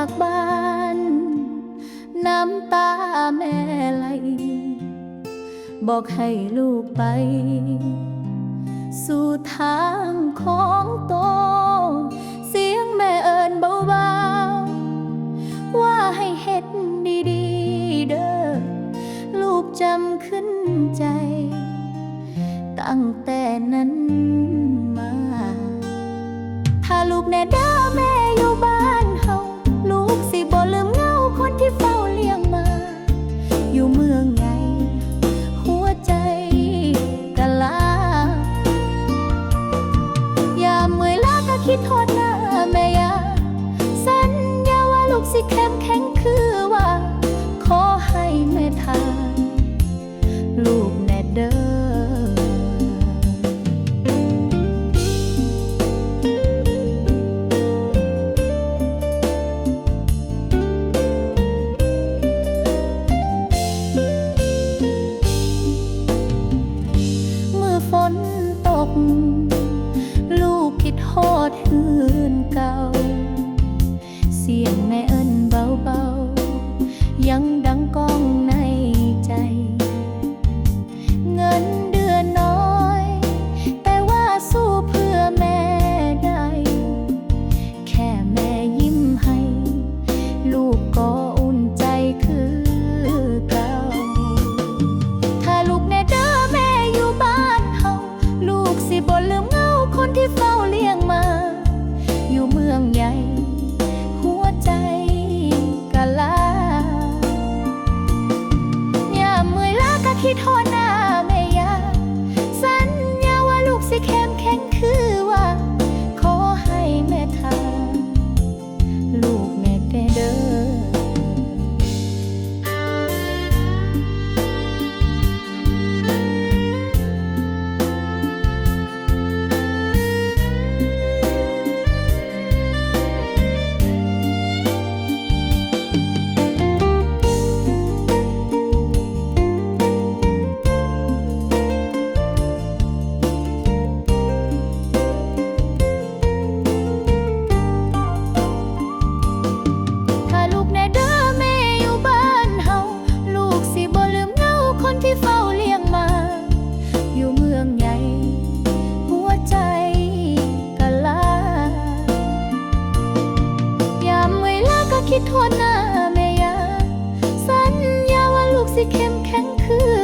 ากบ้าน น้ำตาแม่ไหล บอกให้ลูกไป สู่ทางของโต เสียงแม่เอิญเบาๆ ว่าให้เฮ็ดดีๆ เด้อ ลูกจำขึ้นใจ ตั้งแต่นั้น câu xiên mẹ คิดทน โทษหน้าแม่ยาสัญญาว่าลูกสิเข้มแข็งคือ